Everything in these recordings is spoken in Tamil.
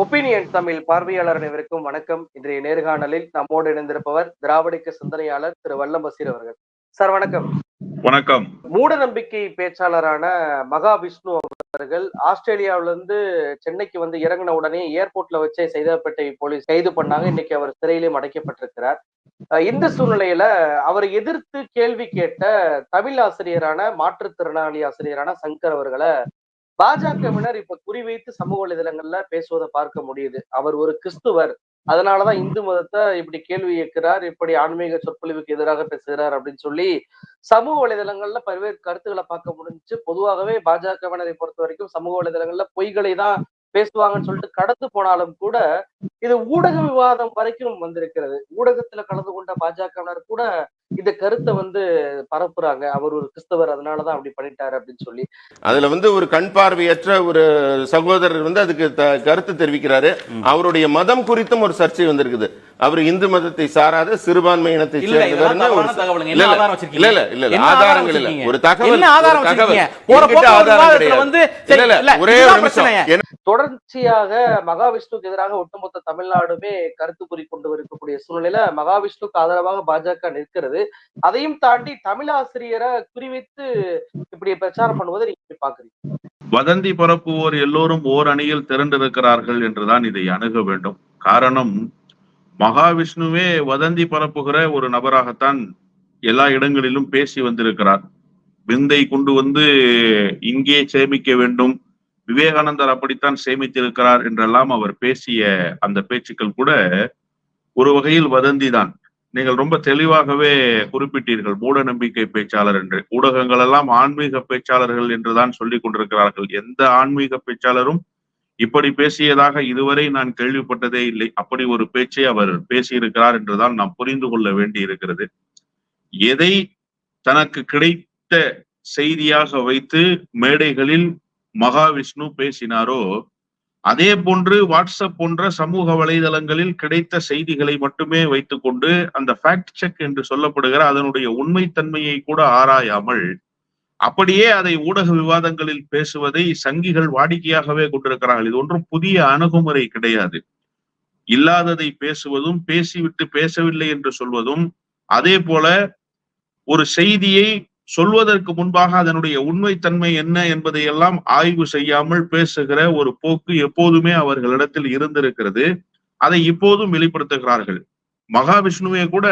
ஒப்பீனியன் தமிழ் பார்வையாளர் அனைவருக்கும் வணக்கம். இன்றைய நேர்காணலில் நம்மோடு இணைந்திருப்பவர் திராவிடக்க சிந்தனையாளர் திரு வல்லம் பசீர் அவர்கள். சார் வணக்கம். வணக்கம். மூட நம்பிக்கை பேச்சாளரான மகா விஷ்ணு அவர்கள் ஆஸ்திரேலியாவிலிருந்து சென்னைக்கு வந்து இறங்கின உடனே ஏர்போர்ட்ல வச்சே சைதாப்பேட்டை போலீஸ் கைது பண்ணாங்க. இன்னைக்கு அவர் சிறையிலும் அடைக்கப்பட்டிருக்கிறார். இந்த சூழ்நிலையில அவரை எதிர்த்து கேள்வி கேட்ட தமிழ் ஆசிரியரான மாற்றுத்திறனாளி ஆசிரியரான சங்கர் அவர்களை பாஜகவினர் இப்ப குறிவைத்து சமூக வலைதளங்கள்ல பேசுவதை பார்க்க முடியுது. அவர் ஒரு கிறிஸ்துவர். அதனாலதான் இந்து மதத்தை இப்படி கேள்வி கேட்கிறார் இப்படி ஆன்மீக சொற்பொழிவுக்கு எதிராக பேசுகிறார் அப்படின்னு சொல்லி சமூக வலைதளங்கள்ல பல்வேறு கருத்துக்களை பார்க்க முடிஞ்சு பொதுவாகவே பாஜகவினரை பொறுத்த வரைக்கும் சமூக வலைதளங்கள்ல பொய்களை தான் பேசுவாங்கன்னு சொல்லிட்டு கடந்து போனாலும் கூட இது ஊடக விவாதம் வரைக்கும் வந்திருக்கிறது. ஊடகத்துல கலந்து கொண்ட பாஜகவினர் கூட இந்த கருத்தை வந்து பரப்புறாங்க. அவர் ஒரு கிறிஸ்தவர் அதனாலதான் அப்படி பண்ணிட்டாரு அப்படின்னு சொல்லி. அதுல வந்து ஒரு கண் பார்வையற்ற ஒரு சகோதரர் வந்து அதுக்கு த- கருத்து தெரிவிக்கிறாரு. அவருடைய மதம் குறித்தும் ஒரு சர்ச்சை வந்திருக்குது. அவர் இந்து மதத்தை சாராத சிறுபான்மை இனத்தை ஆதாரம் ஆதாரங்கள் இல்ல. ஒரு தகவல் ஆதாரம் ஒரு தொடர்ச்சியாக மகாவிஷ்ணுக்கு எதிராக ஒட்டுமொத்த தமிழ்நாடுமே கருத்து கூறி கொண்டு இருக்கக்கூடிய சூழ்நிலையில மகாவிஷ்ணுக்கு ஆதரவாக பாஜக நிற்கிறது. அதையும் தாண்டி தமிழாசிரியரை குறிவைத்து இப்படி பிரச்சாரம் பண்ணுவதை நீங்க பாக்குறீங்க வதந்தி பரப்புவோர் எல்லோரும் ஓர் அணியில் திரண்டிருக்கிறார்கள் என்றுதான் இதை அணுக வேண்டும். காரணம் மகாவிஷ்ணுவே வதந்தி பரப்புகிற ஒரு நபராகத்தான் எல்லா இடங்களிலும் பேசி வந்திருக்கிறார். விந்தை கொண்டு வந்து இங்கே சேமிக்க வேண்டும். விவேகானந்தர் அப்படித்தான் சேமித்திருக்கிறார் என்றெல்லாம் அவர் பேசிய அந்த பேச்சுக்கள் கூட ஒரு வகையில் வதந்தி தான் நீங்கள் ரொம்ப தெளிவாகவே குறிப்பிட்டீர்கள். மூட நம்பிக்கை பேச்சாளர் என்று. ஊடகங்கள் எல்லாம் ஆன்மீக பேச்சாளர்கள் என்றுதான் சொல்லிக் கொண்டிருக்கிறார்கள். எந்த ஆன்மீக பேச்சாளரும் இப்படி பேசியதாக இதுவரை நான் கேள்விப்பட்டதே இல்லை. அப்படி ஒரு பேச்சை அவர் பேசியிருக்கிறார் என்றுதான் நாம் புரிந்து கொள்ள வேண்டி இருக்கிறது எதை தனக்கு கிடைத்த செய்தியாக வைத்து மேடைகளில் மகாவிஷ்ணு பேசினாரோ அதே போன்று வாட்ஸ்அப் போன்ற சமூக வலைதளங்களில் கிடைத்த செய்திகளை மட்டுமே வைத்துக்கொண்டு அந்த ஃபேக்ட் செக் என்று சொல்லப்படுகிற அதனுடைய உண்மைத்தன்மையை கூட ஆராயாமல் அப்படியே அதை ஊடக விவாதங்களில் பேசுவதை சங்கிகள் வாடிக்கையாகவே கொண்டிருக்கிறார்கள். இது ஒன்றும் புதிய அணுகுமுறை கிடையாது. இல்லாததை பேசுவதும் பேசிவிட்டு பேசவில்லை என்று சொல்வதும் அதே போல ஒரு செய்தியை சொல்வதற்கு முன்பாக அதனுடைய உண்மைத்தன்மை என்ன என்பதை எல்லாம் ஆய்வு செய்யாமல் பேசுகிற ஒரு போக்கு எப்போதுமே அவர்களிடத்தில் இருந்திருக்கிறது. அதை இப்போதும் வெளிப்படுத்துகிறார்கள். மகாவிஷ்ணுவே கூட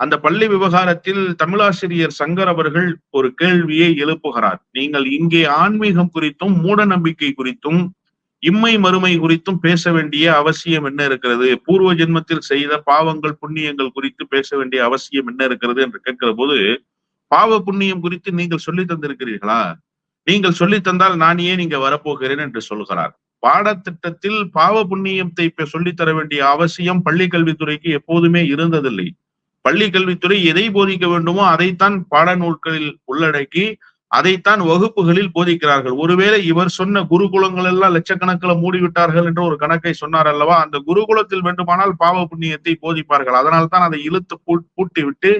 அந்த பள்ளி விவகாரத்தில் தமிழாசிரியர் சங்கர் அவர்கள் ஒரு கேள்வியை எழுப்புகிறார். நீங்கள் இங்கே ஆன்மீகம் குறித்தும் மூட நம்பிக்கை குறித்தும் இம்மை மறுமை குறித்தும் பேச வேண்டிய அவசியம் என்ன இருக்கிறது? பூர்வ ஜென்மத்தில் செய்த பாவங்கள் புண்ணியங்கள் குறித்து பேச வேண்டிய அவசியம் என்ன இருக்கிறது என்று கேட்கிற போது பாவ புண்ணியம் குறித்து நீங்கள் சொல்லி தந்திருக்கிறீர்களா? நீங்கள் சொல்லி தந்தால் நான் ஏன் இங்க வரப்போகிறேன் என்று சொல்கிறார். பாடத்திட்டத்தில் பாவ புண்ணியத்தை சொல்லி தர வேண்டிய அவசியம் பள்ளி கல்வித்துறைக்கு எப்போதுமே இருந்ததில்லை. பள்ளி கல்வித்துறை எதை போதிக்க வேண்டுமோ அதைத்தான் பாடநூல்களில் உள்ளடக்கி அதைத்தான் வகுப்புகளில் போதிக்கிறார்கள். ஒருவேளை இவர் சொன்ன குருகுலங்கள் எல்லாம் லட்சக்கணக்கில் மூடிவிட்டார்கள் என்று ஒரு கணக்கை சொன்னார் அல்லவா? அந்த குருகுலத்தில் வேண்டுமானால் பாவ புண்ணியத்தை போதிப்பார்கள். அதனால் தான் அதை இழுத்து பூட்டி விட்டு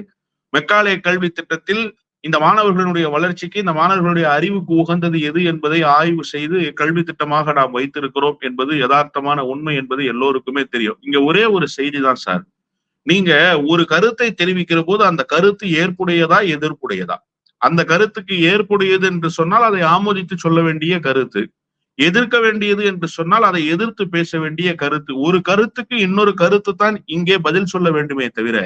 மெக்காலே கல்வி திட்டத்தில் இந்த மாணவர்களுடைய வளர்ச்சிக்கு இந்த மாணவர்களுடைய அறிவுக்கு உகந்தது எது என்பதை ஆய்வு செய்து கல்வி திட்டமாக நாம் வைத்திருக்கிறோம் என்பது யதார்த்தமான உண்மை என்பது எல்லோருக்குமே தெரியும். இங்க ஒரே ஒரு செய்தி தான் சார். நீங்க ஒரு கருத்தை தெரிவிக்கிற போது அந்த கருத்து ஏற்புடையதா எதிர்ப்புடையதா? அந்த கருத்துக்கு ஏற்புடையது என்று சொன்னால் அதை ஆமோதித்து சொல்ல வேண்டிய கருத்து. எதிர்க்க வேண்டியது என்று சொன்னால் அதை எதிர்த்து பேச வேண்டிய கருத்து. ஒரு கருத்துக்கு இன்னொரு கருத்து தான் இங்கே பதில் சொல்ல வேண்டுமே தவிர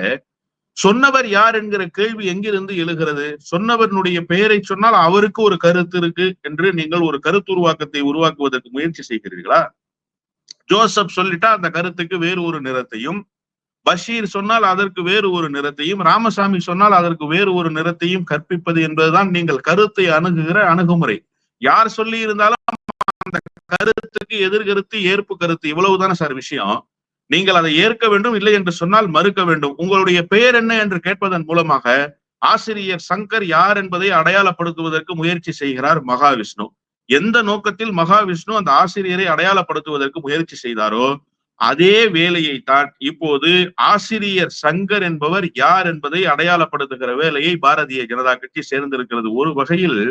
சொன்னவர் யார் என்கிற கேள்வி எங்கிருந்து எழுகிறது? சொன்னவனுடைய பெயரை சொன்னால் அவருக்கு ஒரு கருத்து இருக்கு என்று நீங்கள் ஒரு கருத்து உருவாக்கத்தை உருவாக்குவதற்கு முயற்சி செய்கிறீர்களா? ஜோசப் சொல்லிட்டா அந்த கருத்துக்கு வேறு ஒரு நிறத்தையும் பஷீர் சொன்னால் அதற்கு வேறு ஒரு நிறத்தையும் ராமசாமி சொன்னால் அதற்கு வேறு ஒரு நிறத்தையும் கற்பிப்பது என்பதுதான் நீங்கள் கருத்தை அணுகுகிற அணுகுமுறை. யார் சொல்லி இருந்தாலும் அந்த கருத்துக்கு எதிர்கருத்து ஏற்பு கருத்து இவ்வளவுதானே சார் விஷயம். நீங்கள் அதை ஏற்க வேண்டும் இல்லை என்று சொன்னால் மறுக்க வேண்டும். உங்களுடைய பெயர் என்ன என்று கேட்பதன் மூலமாக ஆசிரியர் சங்கர் யார் என்பதை அடையாளப்படுத்துவதற்கு முயற்சி செய்கிறார் மகாவிஷ்ணு. எந்த நோக்கத்தில் மகாவிஷ்ணு அந்த ஆசிரியரை அடையாளப்படுத்துவதற்கு முயற்சி செய்தாரோ அதே வேலையை தான் இப்போது ஆசிரியர் சங்கர் என்பவர் யார் என்பதை அடையாளப்படுத்துகிற வேலையை பாரதிய ஜனதா கட்சி சேர்ந்திருக்கிறது. ஒரு வகையில்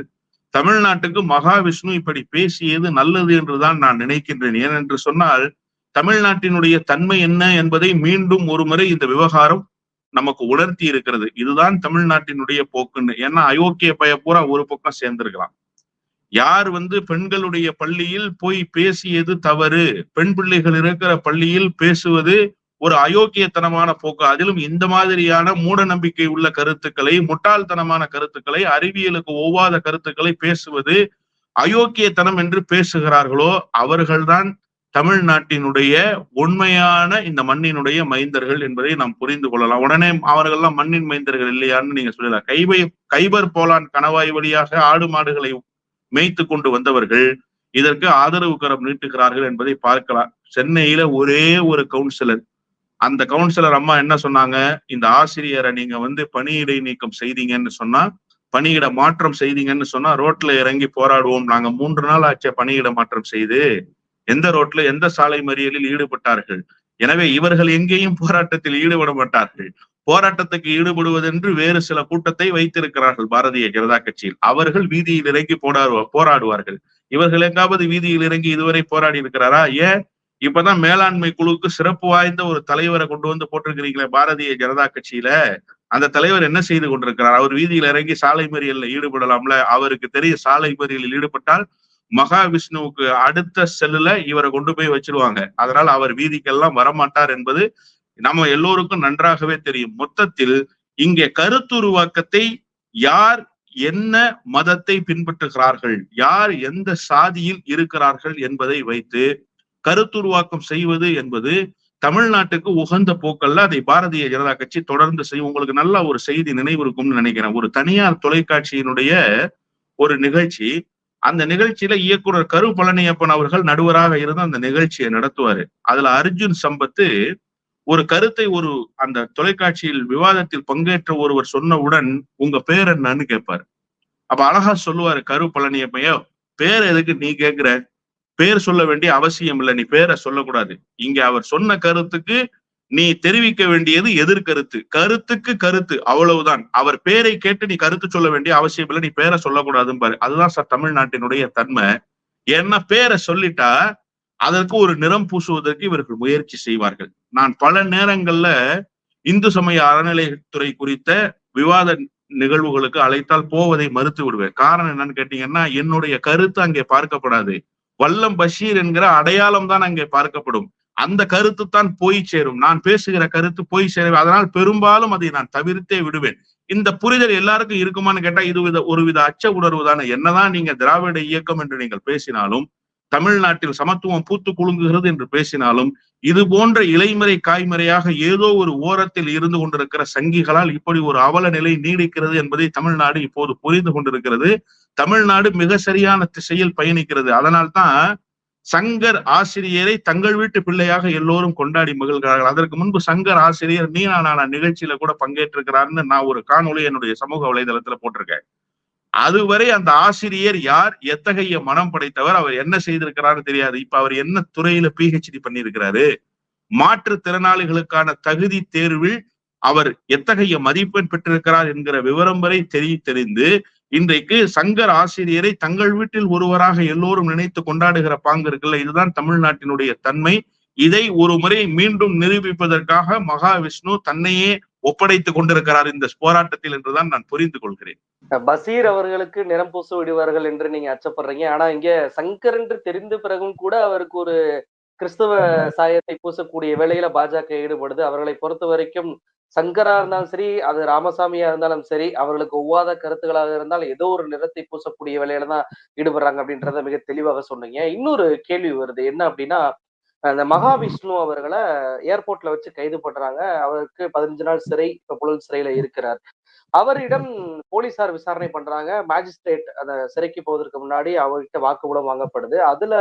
தமிழ்நாட்டுக்கு மகாவிஷ்ணு இப்படி பேசியது நல்லது என்றுதான் நான் நினைக்கின்றேன். ஏனென்று சொன்னால் தமிழ்நாட்டினுடைய தன்மை என்ன என்பதை மீண்டும் ஒரு முறை இந்த விவகாரம் நமக்கு உணர்த்தி இருக்கிறது. இதுதான் தமிழ்நாட்டினுடைய போக்குன்னு. ஏன்னா அயோக்கிய பய பூரா ஒரு பக்கம் சேர்ந்திருக்கலாம். யார் வந்து பெண்களுடைய பள்ளியில் போய் பேசியது தவறு பெண் பிள்ளைகள் இருக்கிற பள்ளியில் பேசுவது ஒரு அயோக்கியத்தனமான போக்கு. அதிலும் இந்த மாதிரியான மூட நம்பிக்கை உள்ள கருத்துக்களை முட்டாள்தனமான கருத்துக்களை அறிவியலுக்கு ஒவ்வாத கருத்துக்களை பேசுவது அயோக்கியத்தனம் என்று பேசுகிறார்களோ அவர்கள்தான் தமிழ்நாட்டினுடைய உண்மையான இந்த மண்ணினுடைய மைந்தர்கள் என்பதை நாம் புரிந்து கொள்ளலாம். உடனே அவர்கள்லாம் மண்ணின் மைந்தர்கள் இல்லையான்னு நீங்க சொல்லலாம். கைபை கைபர் போலான் கணவாய் வழியாக ஆடு மாடுகளை மேய்த்து கொண்டு வந்தவர்கள் இதற்கு ஆதரவு கரம் நீட்டுகிறார்கள் என்பதை பார்க்கலாம். சென்னையில ஒரே ஒரு கவுன்சிலர் அந்த கவுன்சிலர் அம்மா என்ன சொன்னாங்க? இந்த ஆசிரியரை நீங்க வந்து பணியிடை நீக்கம் செய்தீங்கன்னு சொன்னா பணியிட மாற்றம் செய்தீங்கன்னு சொன்னா ரோட்ல இறங்கி போராடுவோம். நாங்க மூன்று நாள் ஆச்சு பணியிட மாற்றம் செய்து. எந்த ரோட்ல எந்த சாலை மறியலில் ஈடுபட்டார்கள்? எனவே இவர்கள் எங்கேயும் போராட்டத்தில் ஈடுபட மாட்டார்கள் போராட்டத்துக்கு ஈடுபடுவதென்று வேறு சில கூட்டத்தை வைத்திருக்கிறார்கள் பாரதிய ஜனதா கட்சியில். அவர்கள் வீதியில் இறங்கி போராடுவா போராடுவார்கள். இவர்கள் எங்காவது வீதியில் இறங்கி இதுவரை போராடி இருக்கிறாரா? ஏன்? இப்பதான் மேலாண்மை குழுவுக்கு சிறப்பு வாய்ந்த ஒரு தலைவரை கொண்டு வந்து போட்டிருக்கிறீங்களே பாரதிய ஜனதா கட்சியில. அந்த தலைவர் என்ன செய்து கொண்டிருக்கிறார்? அவர் வீதியில் இறங்கி சாலை மறியல்ல ஈடுபடலாம்ல? அவருக்கு தெரிய சாலை மறியலில் ஈடுபட்டால் மகாவிஷ்ணுவுக்கு அடுத்த செல்லுல இவரை கொண்டு போய் வச்சிருவாங்க. அதனால அவர் வீதிக்கெல்லாம் வரமாட்டார் என்பது நம்ம எல்லோருக்கும் நன்றாகவே தெரியும். மொத்தத்தில் இங்கே கருத்துருவாக்கத்தை யார் என்ன மதத்தை பின்பற்றுகிறார்கள் யார் எந்த சாதியில் இருக்கிறார்கள் என்பதை வைத்து கருத்துருவாக்கம் செய்வது என்பது தமிழ்நாட்டுக்கு உகந்த போக்கல்ல. அதை பாரதிய ஜனதா கட்சி தொடர்ந்து செய்யும் உங்களுக்கு நல்ல ஒரு செய்தி நினைவு இருக்கும்னு நினைக்கிறேன். ஒரு தனியார் தொலைக்காட்சியினுடைய ஒரு நிகழ்ச்சி அந்த நிகழ்ச்சியில இயக்குனர் கரு பழனியப்பன் அவர்கள் நடுவராக இருந்து அந்த நிகழ்ச்சியை நடத்துவாரு. அதுல அர்ஜுன் சம்பத்து ஒரு கருத்தை ஒரு அந்த தொலைக்காட்சியில் விவாதத்தில் பங்கேற்ற ஒருவர் சொன்னவுடன் உங்க பேர் என்னன்னு கேட்பாரு. அப்ப அழகா சொல்லுவாரு கரு பழனியப்பையோ பேர் எதுக்கு நீ கேக்குற? பேர் சொல்ல வேண்டிய அவசியம் இல்லை நீ பேரை சொல்லக்கூடாது. இங்க அவர் சொன்ன கருத்துக்கு நீ தெரிவிக்க வேண்டியது எதிர்கருத்து. கருத்துக்கு கருத்து. அவ்வளவுதான். அவர் பேரை கேட்டு நீ கருத்து சொல்ல வேண்டிய அவசியம் இல்லை. நீ பேரை சொல்லக்கூடாதுன்னு பாரு. அதுதான் சார் தமிழ்நாட்டினுடைய தன்மை. என்ன பேரை சொல்லிட்டா அதற்கு ஒரு நிறம் பூசுவதற்கு இவர்கள் முயற்சி செய்வார்கள். நான் பல நேரங்கள்ல இந்து சமய அறநிலையத்துறை குறித்த விவாத நிகழ்வுகளுக்கு அழைத்தால் போவதை மறுத்து விடுவேன். காரணம் என்னன்னு கேட்டீங்கன்னா என்னுடைய கருத்து அங்கே பார்க்கப்படாது. வல்லம் பஷீர் என்கிற அடையாளம் தான் அங்கே பார்க்கப்படும். அந்த கருத்து தான் போய் சேரும். நான் பேசுகிற கருத்து போய் சேரும் அதனால் பெரும்பாலும் அதை நான் தவிர்த்தே விடுவேன். இந்த புரிதல் எல்லாருக்கும் இருக்குமான்னு கேட்டா இது வித ஒரு வித அச்ச உணர்வு தானே. என்னதான் நீங்க திராவிட இயக்கம் என்று நீங்கள் பேசினாலும் தமிழ்நாட்டில் சமத்துவம் பூத்து குலுங்குகிறது என்று பேசினாலும் இது போன்ற இலைமறை காய்மறையாக ஏதோ ஒரு ஓரத்தில் இருந்து கொண்டிருக்கிற சங்கிகளால் இப்படி ஒரு அவல நிலை நீடிக்கிறது என்பதை தமிழ்நாடு இப்போது புரிந்து கொண்டிருக்கிறது. தமிழ்நாடு மிக சரியான திசையில் பயணிக்கிறது. அதனால்தான் சங்கர் ஆசிரியரை தங்கள் வீட்டு பிள்ளையாக எல்லோரும் கொண்டாடி மகிழ்கிறார்கள். அதற்கு முன்பு சங்கர் ஆசிரியர் நீனா நானா நிகழ்ச்சியில கூட பங்கேற்றிருக்கிறார்னு நான் ஒரு காணொளி என்னுடைய சமூக வலைதளத்துல போட்டிருக்கேன். அதுவரை அந்த ஆசிரியர் யார் எத்தகைய மனம் படைத்தவர் அவர் என்ன செய்திருக்கிறாரு தெரியாது. இப்ப அவர் என்ன துறையில பிஹெச்டி பண்ணியிருக்கிறாரு? மாற்றுத்திறனாளிகளுக்கான தகுதி தேர்வில் அவர் எத்தகைய மதிப்பெண் பெற்றிருக்கிறார் என்கிற விவரம் வரை தெரிய தெரிந்து இன்றைக்கு சங்கர் ஆசிரியரை தங்கள் வீட்டில் ஒருவராக எல்லோரும் நினைத்து கொண்டாடுகிற பாங்கு இருக்குல்ல இதுதான் தமிழ்நாட்டினுடைய தன்மை. இதை ஒரு முறை மீண்டும் நிரூபிப்பதற்காக மகாவிஷ்ணு தன்னையே ஒப்படைத்துக் கொண்டிருக்கிறார் இந்த போராட்டத்தில் என்றுதான் நான் புரிந்து கொள்கிறேன். பசீர் அவர்களுக்கு நிறம் பூச விடுவார்கள் என்று நீங்க அச்சப்படுறீங்க. ஆனா இங்க சங்கர் என்று தெரிந்த பிறகும் கூட அவருக்கு ஒரு கிறிஸ்தவ சாயத்தை பூசக்கூடிய வேலையில பாஜக ஈடுபடுது. அவர்களை பொறுத்த வரைக்கும் சங்கரா இருந்தாலும் சரி அது ராமசாமியா இருந்தாலும் சரி அவர்களுக்கு ஒவ்வாத கருத்துக்களாக இருந்தால் ஏதோ ஒரு நிறத்தை பூசக்கூடிய வேலையில தான் ஈடுபடுறாங்க அப்படின்றத மிக தெளிவாக சொன்னீங்க. இன்னொரு கேள்வி வருது. என்ன அப்படின்னா அந்த மகாவிஷ்ணு அவர்களை ஏர்போர்ட்ல வச்சு கைது பண்றாங்க. அவருக்கு பதினஞ்சு நாள் சிறை இப்ப புழல் சிறையில இருக்கிறார். அவரிடம் போலீசார் விசாரணை பண்றாங்க. மேஜிஸ்ட்ரேட் அந்த சிறைக்கு போவதற்கு முன்னாடி அவர்கிட்ட வாக்குமூலம் வாங்கப்படுது. அதுல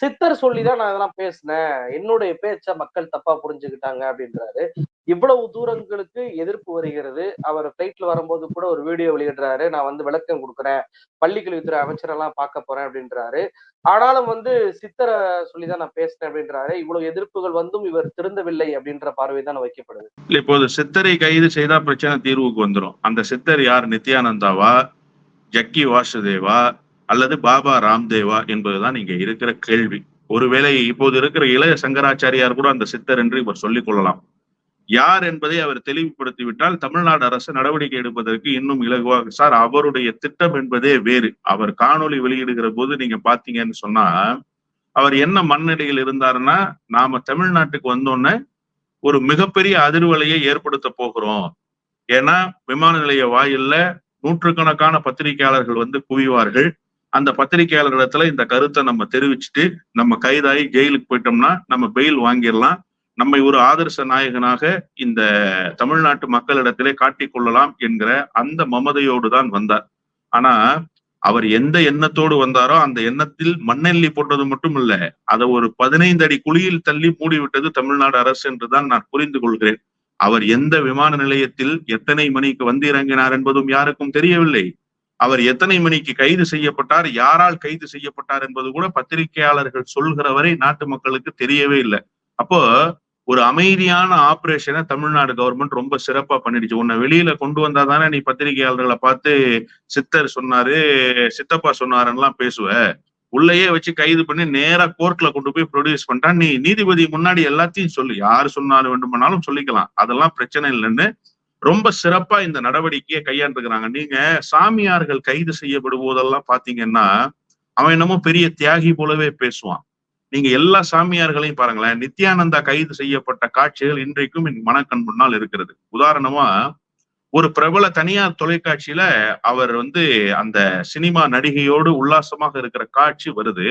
சித்தர் சொல்லிதான் நான் இதெல்லாம் பேசினேன். என்னுடைய பேச்ச மக்கள் தப்பா புரிஞ்சுக்கிட்டாங்க அப்படின்றாரு. இவ்வளவு தூரங்களுக்கு எதிர்ப்பு வருகிறது. அவர் ஃபிளைட்ல வரும்போது கூட ஒரு வீடியோ வெளியிடுறாரு. நான் வந்து விளக்கம் கொடுக்குறேன். பள்ளிக்கல்வித்துறை அமைச்சரெல்லாம் பார்க்க போறேன் அப்படின்றாரு. ஆனாலும் வந்து சித்தரை சொல்லிதான் நான் பேசினேன் அப்படின்றாரு. இவ்வளவு எதிர்ப்புகள் வந்தும் இவர் திருந்தவில்லை அப்படின்ற பார்வை தான் வைக்கப்படுது. இப்போது சித்தரை கைது செய்தா பிரச்சனை தீர்வுக்கு வந்துடும் அந்த சித்தர் யார்? நித்யானந்தாவா? ஜக்கி வாசுதேவா? அல்லது பாபா ராம்தேவா என்பதுதான் இங்க இருக்கிற கேள்வி. ஒருவேளை இப்போது இருக்கிற இளைய சங்கராச்சாரியார் கூட அந்த சித்தர் என்று இவர் சொல்லிக் கொள்ளலாம். யார் என்பதை அவர் தெளிவுபடுத்திவிட்டால் தமிழ்நாடு அரசு நடவடிக்கை எடுப்பதற்கு இன்னும் இலகுவாக. சார் அவருடைய திட்டம் என்பதே வேறு. அவர் காணொலி வெளியிடுகிற போது நீங்க பாத்தீங்கன்னு சொன்னா அவர் என்ன மண்ணடியில் இருந்தாருன்னா நாம தமிழ்நாட்டுக்கு வந்தோன்னே ஒரு மிகப்பெரிய அதிர்வலையை ஏற்படுத்த போகிறோம். ஏன்னா விமான நிலைய வாயில்ல நூற்றுக்கணக்கான பத்திரிகையாளர்கள் வந்து குவிவார்கள். அந்த பத்திரிகையாளர்களிடத்துல இந்த கருத்தை நம்ம தெரிவிச்சுட்டு நம்ம கைதாகி ஜெயிலுக்கு போயிட்டோம்னா நம்ம பெயில் வாங்கிடலாம். நம்மை ஒரு ஆதர்ச நாயகனாக இந்த தமிழ்நாட்டு மக்களிடத்திலே காட்டிக் கொள்ளலாம் என்கிற அந்த மமதையோடு தான் வந்தார். ஆனா அவர் எந்த எண்ணத்தோடு வந்தாரோ அந்த எண்ணத்தில் மண்ணெல்லி போட்டது மட்டும் இல்ல அதை ஒரு பதினைந்து அடி குழியில் தள்ளி மூடிவிட்டது தமிழ்நாடு அரசு என்றுதான் நான் புரிந்து கொள்கிறேன். அவர் எந்த விமான நிலையத்தில் எத்தனை மணிக்கு வந்து இறங்கினார் என்பதும் யாருக்கும் தெரியவில்லை. அவர் எத்தனை மணிக்கு கைது செய்யப்பட்டார் யாரால் கைது செய்யப்பட்டார் என்பது கூட பத்திரிகையாளர்கள் சொல்கிற வரை நாட்டு மக்களுக்கு தெரியவே இல்லை. அப்போ ஒரு அமைதியான ஆபரேஷனை தமிழ்நாடு கவர்மெண்ட் ரொம்ப சிறப்பா பண்ணிடுச்சு. உன்னை வெளியில கொண்டு வந்தா தானே நீ பத்திரிகையாளர்களை பார்த்து சித்தர் சொன்னாரு சித்தப்பா சொன்னாருன்னெல்லாம் பேசுவ. உள்ளேயே வச்சு கைது பண்ணி நேரா கோர்ட்ல கொண்டு போய் ப்ரொடியூஸ் பண்ணிட்டா நீ நீதிபதி முன்னாடி எல்லாத்தையும் சொல்லு. யாரு சொன்னாலும் வேண்டுமானாலும் சொல்லிக்கலாம். அதெல்லாம் பிரச்சனை இல்லைன்னு ரொம்ப சிறப்பா இந்த நடவடிக்கையை கையாண்டுக்கிறாங்க நீங்க சாமியார்கள் கைது செய்யப்படுவதெல்லாம் பாத்தீங்கன்னா அவன் என்னமோ பெரிய தியாகி போலவே பேசுவான். நீங்க எல்லா சாமியார்களையும் பாருங்களேன் நித்யானந்தா கைது செய்யப்பட்ட காட்சிகள் இன்றைக்கும் என் மனக்கண் முன்னால் இருக்கிறது. உதாரணமா ஒரு பிரபல தனியார் தொலைக்காட்சியில அவர் வந்து அந்த சினிமா நடிகையோடு உல்லாசமாக இருக்கிற காட்சி வருது.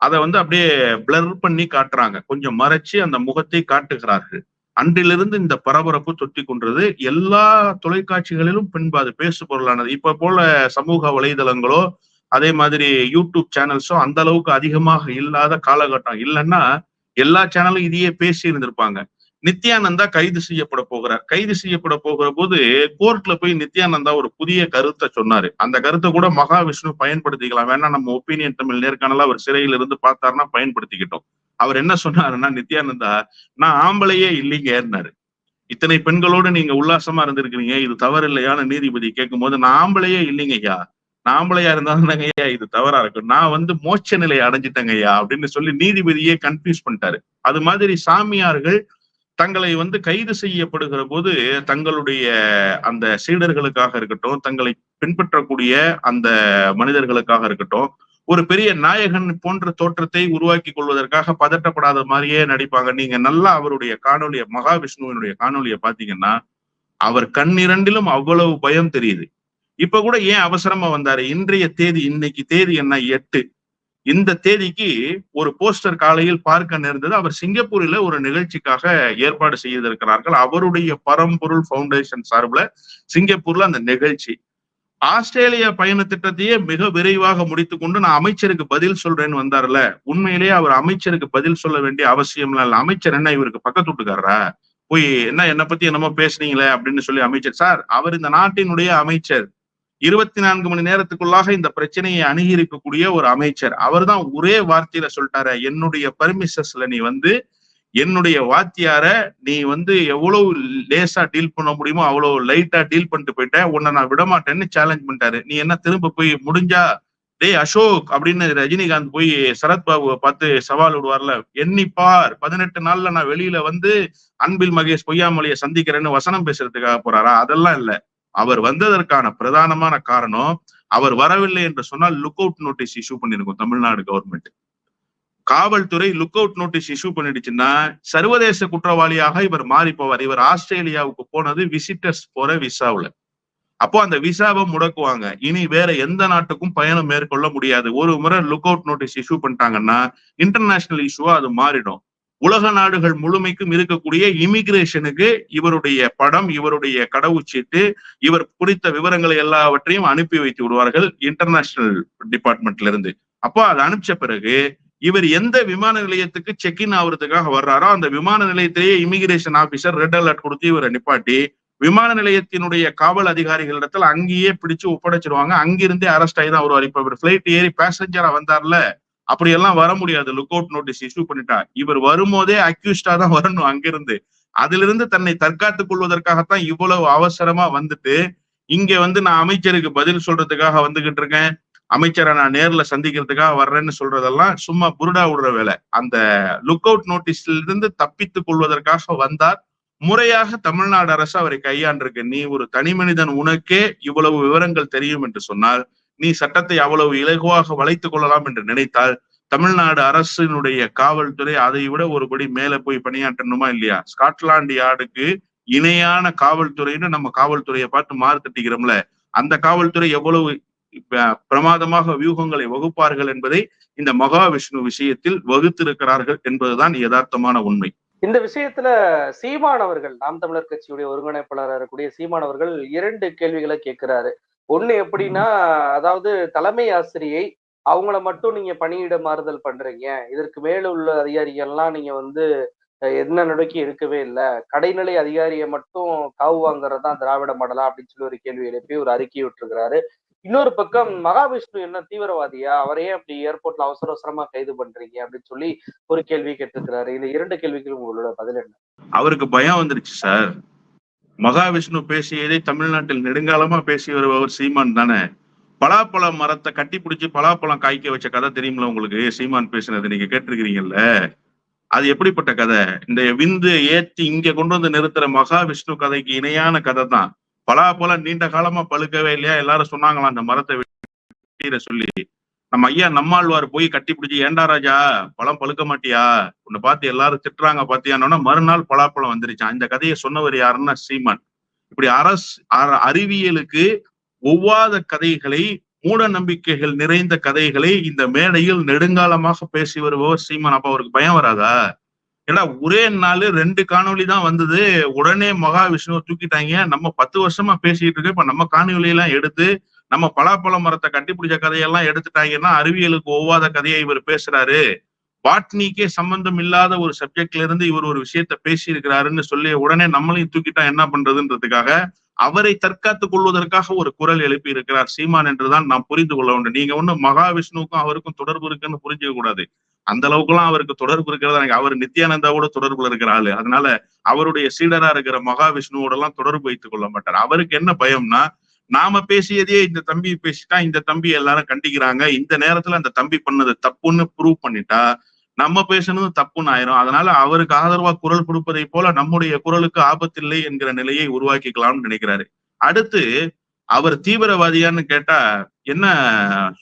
அதை வந்து அப்படியே பிளர் பண்ணி காட்டுறாங்க. கொஞ்சம் மறைச்சு அந்த முகத்தை காட்டுகிறார்கள். அன்றிலிருந்து இந்த பரபரப்பு தொட்டி கொன்றது எல்லா தொலைக்காட்சிகளிலும் பின்பு அது பேசு பொருளானது. இப்ப போல சமூக வலைதளங்களோ அதே மாதிரி யூடியூப் சேனல்ஸோ அந்த அளவுக்கு அதிகமாக இல்லாத காலகட்டம். இல்லைன்னா எல்லா சேனலும் இதையே பேசி இருந்திருப்பாங்க. நித்யானந்தா கைது செய்யப்பட போகிறார் கைது செய்யப்பட போகிற போது கோர்ட்ல போய் நித்யானந்தா ஒரு புதிய கருத்தை சொன்னாரு. அந்த கருத்தை கூட மகாவிஷ்ணு பயன்படுத்திக்கலாம். வேணா நம்ம ஒப்பீனியன் தமிழ் நேர்காணல அவர் சிறையில இருந்து பார்த்தாருன்னா பயன்படுத்திக்கிட்டோம். அவர் என்ன சொன்னாருன்னா நித்யானந்தா நான் ஆம்பளையே இல்லைங்கன்னாரு. இத்தனை பெண்களோடு நீங்க உல்லாசமா இருந்திருக்கிறீங்க. இது தவறு இல்லையான்னு நீதிபதி கேட்கும் போது நான் ஆம்பளையே இல்லைங்க ஐயா நான் ஆம்பளையா ஐயா இது தவறா இருக்கும் நான் வந்து மோட்ச நிலையை அடைஞ்சிட்டேங்க ஐயா அப்படின்னு சொல்லி நீதிபதியே கன்ஃபியூஸ் பண்ணிட்டாரு. அது மாதிரி சாமியார்கள் தங்களை வந்து கைது செய்யப்படுகிற போது தங்களுடைய அந்த சீடர்களுக்காக இருக்கட்டும் தங்களை பின்பற்றக்கூடிய அந்த மனிதர்களுக்காக இருக்கட்டும் ஒரு பெரிய நாயகன் போன்ற தோற்றத்தை உருவாக்கி கொள்வதற்காக பதட்டப்படாத மாதிரியே நடிப்பாங்க. நீங்க நல்லா அவருடைய காணொலிய மகாவிஷ்ணுவினுடைய காணொலிய பாத்தீங்கன்னா அவர் கண்ணிரண்டிலும் அவ்வளவு பயம் தெரியுது. இப்ப கூட ஏன் அவசரமா வந்தாரு? இன்றைய தேதி இன்னைக்கு தேதி என்ன? எட்டு. இந்த தேதிக்கு ஒரு போஸ்டர் காலையில் பார்க்க நேர்ந்தது. அவர் சிங்கப்பூரில் ஒரு நிகழ்ச்சிக்காக ஏற்பாடு செய்திருக்கிறார்கள். அவருடைய பரம்பொருள் பவுண்டேஷன் சார்பில் சிங்கப்பூர்ல அந்த நிகழ்ச்சி. ஆஸ்திரேலியா பயண திட்டத்தையே மிக விரைவாக முடித்து கொண்டு நான் அமைச்சருக்கு பதில் சொல்றேன்னு வந்தார்ல. உண்மையிலேயே அவர் அமைச்சருக்கு பதில் சொல்ல வேண்டிய அவசியம் இல்ல. அமைச்சர் என்ன இவருக்கு பக்கத்து வீட்டுக்காரரா? போய் என்ன என்னை பத்தி என்னமோ பேசுனீங்களே அப்படின்னு சொல்லி அமைச்சர் சார் அவர் இந்த நாட்டினுடைய அமைச்சர். இருபத்தி நான்கு மணி நேரத்துக்குள்ளாக இந்த பிரச்சனையை அணுகி இருக்கக்கூடிய ஒரு அமைச்சர். அவர் தான் ஒரே வார்த்தையில சொல்லிட்டாரு. என்னுடைய பர்மிசஸ்ல நீ வந்து என்னுடைய வாத்தியார நீ வந்து எவ்வளவு லேசா டீல் பண்ண முடியுமோ அவ்வளவு லைட்டா டீல் பண்ணிட்டு போயிட்ட. உன்னை நான் விடமாட்டேன்னு சேலஞ்ச் பண்ணிட்டாரு. நீ என்ன திரும்ப போய் முடிஞ்சா டேய் அசோக் அப்படின்னு ரஜினிகாந்த் போய் சரத்பாபுவை பார்த்து சவால் விடுவார்ல. எண்ணிப்பார் பதினெட்டு நாள்ல நான் வெளியில வந்து அன்பில் மகேஷ் பொய்யாமொழியை சந்திக்கிறேன்னு வசனம் பேசுறதுக்காக போறாரா? அதெல்லாம் இல்ல. அவர் வந்ததற்கான பிரதானமான காரணம் அவர் வரவில்லை என்று சொன்னால் லுக் அவுட் நோட்டீஸ் இஷ்யூ பண்ணிருக்கோம் தமிழ்நாடு கவர்மெண்ட் காவல்துறை லுக் அவுட் நோட்டீஸ் இஷ்யூ பண்ணிடுச்சுன்னா சர்வதேச குற்றவாளியாக இவர் மாறி போவார் இவர் ஆஸ்திரேலியாவுக்கு போனது விசிட்டர்ஸ் போற விசாவுல. அப்போ அந்த விசாவை முடக்குவாங்க. இனி வேற எந்த நாட்டுக்கும் பயணம் மேற்கொள்ள முடியாது. ஒரு முறை லுக் அவுட் நோட்டீஸ் இஷ்யூ பண்ணிட்டாங்கன்னா இன்டர்நேஷனல் இஷ்யூவா அது மாறிடும். உலக நாடுகள் முழுமைக்கும் இருக்கக்கூடிய இமிகிரேஷனுக்கு இவருடைய படம் இவருடைய கடவுச்சீட்டு இவர் குறித்த விவரங்களை எல்லாவற்றையும் அனுப்பி வைத்து விடுவார்கள் இன்டர்நேஷனல் டிபார்ட்மெண்ட்ல இருந்து. அப்போ அதை அனுப்பிச்ச பிறகு இவர் எந்த விமான நிலையத்துக்கு செக் இன் ஆகுறதுக்காக வர்றாரோ அந்த விமான நிலையத்திலேயே இமிகிரேஷன் ஆபீசர் ரெட் அலர்ட் கொடுத்து இவரை நிப்பாட்டி விமான நிலையத்தினுடைய காவல் அதிகாரிகளிடத்துல அங்கேயே பிடிச்சு ஒப்படைச்சிருவாங்க. அங்கிருந்தே அரெஸ்ட் ஆகி தான் வருவார். இப்ப இவர் பிளைட் ஏறி பேசஞ்சரா வந்தார்ல அப்படி எல்லாம் வர முடியாது. லுக் அவுட் நோட்டீஸ் இஷ்யூ பண்ணிட்டா. இவர் வரும்போதே அக்யூஸ்டா தான் வரணும் அங்கிருந்து. அதிலிருந்து தன்னை தற்காத்துக் கொள்வதற்காகத்தான் இவ்வளவு அவசரமா வந்துட்டு இங்க வந்து நான் அமைச்சருக்கு பதில் சொல்றதுக்காக வந்துகிட்டு இருக்கேன். அமைச்சரை நான் நேர்ல சந்திக்கிறதுக்காக வர்றேன்னு சொல்றதெல்லாம் சும்மா புருடா விடுற வேலை. அந்த லுக் அவுட் நோட்டீஸ்ல இருந்து தப்பித்துக் கொள்வதற்காக வந்தார். முறையாக தமிழ்நாடு அரசு அவரை கையாண்டிருக்கு. நீ ஒரு தனி மனிதன் உனக்கே இவ்வளவு விவரங்கள் தெரியும் என்று சொன்னால் நீ சட்டத்தை அவ்வளவு இலகுவாக வளைத்துக் கொள்ளலாம் என்று நினைத்தால் தமிழ்நாடு அரசினுடைய காவல்துறை அதை விட ஒருபடி மேல போய் பணியாற்றணுமா இல்லையா? ஸ்காட்லாண்டு யார்டுக்கு இணையான காவல்துறைன்னு நம்ம காவல்துறையை பார்த்து மாறு தட்டிக்கிறோம்ல. அந்த காவல்துறை எவ்வளவு பிரமாதமாக வியூகங்களை வகுப்பார்கள் என்பதை இந்த மகாவிஷ்ணு விஷயத்தில் வகுத்திருக்கிறார்கள் என்பதுதான் யதார்த்தமான உண்மை. இந்த விஷயத்துல சீமானவர்கள் நாம் தமிழர் கட்சியுடைய ஒருங்கிணைப்பாளராக இருக்கக்கூடிய சீமானவர்கள் இரண்டு கேள்விகளை கேட்கிறாரு. ஒண்ணு எப்படின்னா அதாவது தலைமை ஆசிரியை அவங்கள மட்டும் நீங்க பணியிட மாறுதல் பண்றீங்க. இதற்கு மேல உள்ள அதிகாரிகள்லாம் நீங்க வந்து என்ன நடவடிக்கை எடுக்கவே இல்லை. கடைநிலை அதிகாரியை மட்டும் காவு வாங்குறது தான் திராவிட மாடலா அப்படின்னு சொல்லி ஒரு கேள்வி எழுப்பி ஒரு அறிக்கை விட்டுருக்கிறாரு. இன்னொரு பக்கம் மகாவிஷ்ணு என்ன தீவிரவாதியா? அவரையே அப்படி ஏர்போர்ட்ல அவசர அவசரமா கைது பண்றீங்க அப்படின்னு சொல்லி ஒரு கேள்வி கேட்டிருக்கிறாரு. இந்த இரண்டு கேள்விகளும் உங்களோட பதில் என்ன? அவருக்கு பயம் வந்துருச்சு சார். மகாவிஷ்ணு பேசியதை தமிழ்நாட்டில் நெடுங்காலமா பேசி வருபவர் சீமான் தானே. பலாப்பழ மரத்தை கட்டி பிடிச்சி பலாப்பழம் காய்க்க வச்ச கதை தெரியுமில உங்களுக்கு? சீமான் பேசினது நீங்க கேட்டிருக்கிறீங்கல்ல? அது எப்படிப்பட்ட கதை? இந்த விந்து ஏத்தி இங்க கொண்டு வந்து நிறுத்துற மகாவிஷ்ணு கதைக்கு இணையான கதை தான் பலா போல நீண்ட காலமா பழுக்கவே இல்லையா? எல்லாரும் சொன்னாங்களாம் அந்த மரத்தை வெட்டிட சொல்லி. நம்ம ஐயா நம்மாழ்வார் போய் கட்டி பிடிச்சி ஏண்டா ராஜா பழம் பழுக்க மாட்டியா? உன்னை பார்த்து எல்லாரும் திட்டுறாங்க பாத்தியானோன்னா மறுநாள் பலாப்பழம் வந்துருச்சான் இந்த கதையை சொன்னவர் யாருன்னா சீமான். இப்படி அரசு அற- அறிவியலுக்கு ஒவ்வாத கதைகளை மூட நம்பிக்கைகள் நிறைந்த கதைகளை இந்த மேடையில் நெடுங்காலமாக பேசி வருபவர் சீமான். அப்ப அவருக்கு பயம் வராதா? ஏன்னா ஒரே நாள் ரெண்டு காணொலி தான் வந்தது. உடனே மகாவிஷ்ணுவை தூக்கிட்டாங்க. நம்ம பத்து வருஷமா பேசிட்டு இருக்கோம். இப்ப நம்ம காணொலி எல்லாம் எடுத்து நம்ம பலாப்பழ மரத்தை கட்டிப்பிடிச்ச கதையெல்லாம் எடுத்துட்டாங்கன்னா அறிவியலுக்கு ஒவ்வாத கதையை இவர் பேசுறாரு. பாட்னிக்கே சம்பந்தம் இல்லாத ஒரு சப்ஜெக்ட்ல இருந்து இவர் ஒரு விஷயத்த பேசி இருக்கிறாருன்னு சொல்லி உடனே நம்மளையும் தூக்கிட்டா என்ன பண்றதுன்றதுக்காக அவரை தற்காத்துக் கொள்வதற்காக ஒரு குரல் எழுப்பி இருக்கிறார் சீமான் என்றுதான் நாம் புரிந்து கொள்ள வேண்டும். நீங்க ஒண்ணு மகாவிஷ்ணுவுக்கும் அவருக்கும் தொடர்பு இருக்குன்னு புரிஞ்சுக்க கூடாது. அந்த அளவுக்குலாம் அவருக்கு தொடர்பு இருக்கிறதா? எனக்கு அவர் நித்யானந்தாவோட தொடர்புல இருக்கிற ஆளு. அதனால அவருடைய சீடரா இருக்கிற மகாவிஷ்ணுவோட எல்லாம் தொடர்பு வைத்துக் கொள்ள மாட்டார். அவருக்கு என்ன பயம்னா நாம பேசியதே இந்த தம்பி பேசிட்டா இந்த தம்பி எல்லாரும் கண்டிக்கிறாங்க. இந்த நேரத்துல அந்த தம்பி பண்ணது தப்புன்னு ப்ரூவ் பண்ணிட்டா நம்ம பேசுனது தப்புன்னு ஆயிரும். அதனால அவருக்கு ஆதரவா குரல் கொடுப்பதை போல நம்முடைய குரலுக்கு ஆபத்தில்லை என்கிற நிலையை உருவாக்கிக்கலாம்னு நினைக்கிறாரு. அடுத்து அவர் தீவிரவாதியான்னு கேட்டா என்ன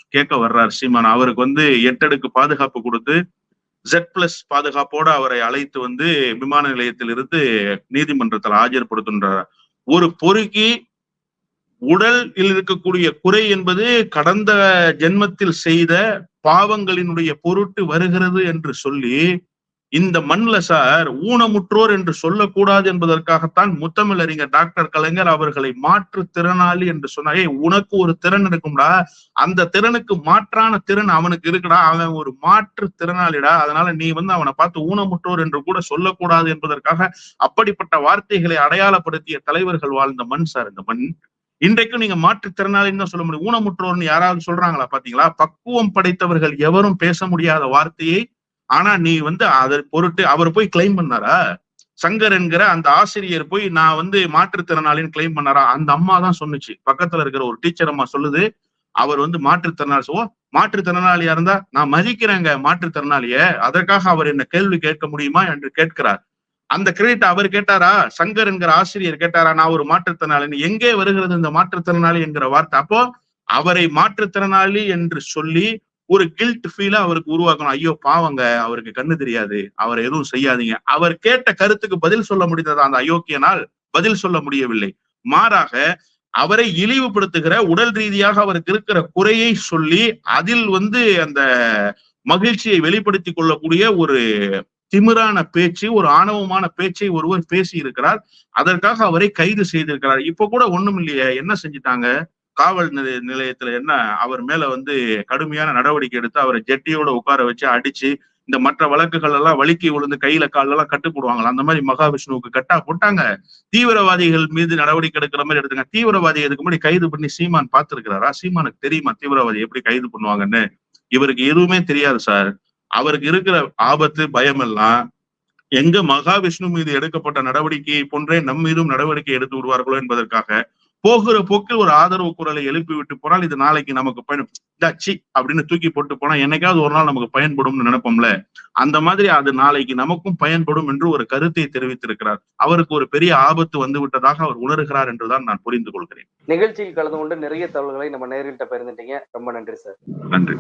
கேட்க வர்றார் சீமான்? அவருக்கு வந்து எட்டடுக்கு பாதுகாப்பு கொடுத்து ஜெட் பிளஸ் பாதுகாப்போட அவரை அழைத்து வந்து விமான நிலையத்தில் இருந்து நீதிமன்றத்தில் ஆஜர்படுத்துன்றார். ஒரு பொறுக்கி உடலில் இருக்கக்கூடிய குறை என்பது கடந்த ஜென்மத்தில் செய்த பாவங்களினுடைய பொருட்டு வருகிறது என்று சொல்லி இந்த மண்ல சார் ஊனமுற்றோர் என்று சொல்லக்கூடாது என்பதற்காகத்தான் முத்தமிழறிஞர் டாக்டர் கலைஞர் அவர்களை மாற்று திறனாளி என்று சொன்னார். "ஏய், உனக்கு ஒரு திறன் இருக்கும்டா. அந்த திறனுக்கு மாற்றான திறன் அவனுக்கு இருக்குடா. அவன் ஒரு மாற்று திறனாளிடா. அதனால நீ வந்து அவனை பார்த்து ஊனமுற்றோர் என்று கூட சொல்லக்கூடாது என்பதற்காக அப்படிப்பட்ட வார்த்தைகளை அடையாளப்படுத்திய தலைவர்கள் வாழ்ந்த மண் சார் இந்த மண். இன்றைக்கும் நீங்க மாற்றுத்திறனாளின்னு தான் சொல்ல முடியும். ஊனமுற்றோர்னு யாராவது சொல்றாங்களா பாத்தீங்களா? பக்குவம் படைத்தவர்கள் எவரும் பேச முடியாத வார்த்தையை ஆனா நீ வந்து அதை பொருட்டு அவர் போய் கிளைம் பண்ணாரா? சங்கர் என்கிற அந்த ஆசிரியர் போய் நான் வந்து மாற்றுத்திறனாளின்னு கிளைம் பண்ணாரா? அந்த அம்மா தான் சொன்னுச்சு. பக்கத்துல இருக்கிற ஒரு டீச்சர் அம்மா சொல்லுது அவர் வந்து மாற்றுத்திறனாளி. ஓ மாற்றுத்திறனாளியா இருந்தா நான் மதிக்கிறேங்க மாற்றுத்திறனாளிய. அதற்காக அவர் என்ன கேள்வி கேட்க முடியுமா என்று கேட்கிறார். அந்த கிரெடிட் அவர் கேட்டாரா? சங்கர் என்கிற ஆசிரியர் கேட்டாரா? நான் ஒரு மாற்றுத்திறனாளி. எங்கே வருகிறது இந்த மாற்றுத்திறனாளி என்கிற வார்த்தை? அப்போ அவரை மாற்றுத்திறனாளி என்று சொல்லி ஒரு கில்ட் ஃபீலா அவருக்கு உருவாக்கணும். ஐயோ பாவங்க அவருக்கு கண்ணு தெரியாது. அவர் எதுவும் செய்யாதீங்க. அவர் கேட்ட கருத்துக்கு பதில் சொல்ல முடிந்ததா? அந்த அயோக்கியனால் பதில் சொல்ல முடியவில்லை. மாறாக அவரை இழிவுபடுத்துகிற உடல் ரீதியாக அவருக்கு இருக்கிற குறையை சொல்லி அதில் வந்து அந்த மகிழ்ச்சியை வெளிப்படுத்தி கொள்ளக்கூடிய ஒரு திமிரான பேச்சு ஒரு ஆணவமான பேச்சை ஒருவர் பேசி இருக்கிறார் அதற்காக அவரை கைது செய்திருக்கிறார். இப்ப கூட ஒண்ணும் இல்லையே என்ன செஞ்சுட்டாங்க? காவல் நிலைய நிலையத்துல என்ன அவர் மேல வந்து கடுமையான நடவடிக்கை எடுத்து அவரை ஜெட்டியோட உட்கார வச்சு அடிச்சு இந்த மற்ற வழக்குகள் எல்லாம் வழுக்கி விழுந்து கையில கால்ல எல்லாம் கட்டு போடுவாங்களா அந்த மாதிரி மகாவிஷ்ணுவுக்கு கட்டா போட்டாங்க. தீவிரவாதிகள் மீது நடவடிக்கை எடுக்கிற மாதிரி எடுத்துங்க. தீவிரவாதி இதுக்கு முன்னாடி கைது பண்ணி சீமான் பார்த்திருக்கிறாரா? சீமானுக்கு தெரியுமா தீவிரவாதி எப்படி கைது பண்ணுவாங்கன்னு? இவருக்கு எதுவுமே தெரியாது சார். அவருக்கு இருக்கிற ஆபத்து பயம் எல்லாம் எங்க மகாவிஷ்ணு மீது எடுக்கப்பட்ட நடவடிக்கையை போன்றே நம் மீதும் நடவடிக்கை எடுத்து விடுவார்களோ என்பதற்காக போகிற போக்கில் ஒரு ஆதரவு குரலை எழுப்பி விட்டு போனால் இது நாளைக்கு நமக்கு பயன் சி அப்படின்னு தூக்கி போட்டு போனா என்னைக்காவது ஒரு நாள் நமக்கு பயன்படும்னு நினைப்போம்ல. அந்த மாதிரி அது நாளைக்கு நமக்கும் பயன்படும் என்று ஒரு கருத்தை தெரிவித்திருக்கிறார். அவருக்கு ஒரு பெரிய ஆபத்து வந்து விட்டதாக அவர் உணர்கிறார் என்றுதான் நான் புரிந்து கொள்கிறேன். நிகழ்ச்சியில் கலந்து கொண்டு நிறைய தகவல்களை நம்ம நேர்கள்ட்ட பகிர்ந்துட்டீங்க. ரொம்ப நன்றி சார். நன்றி.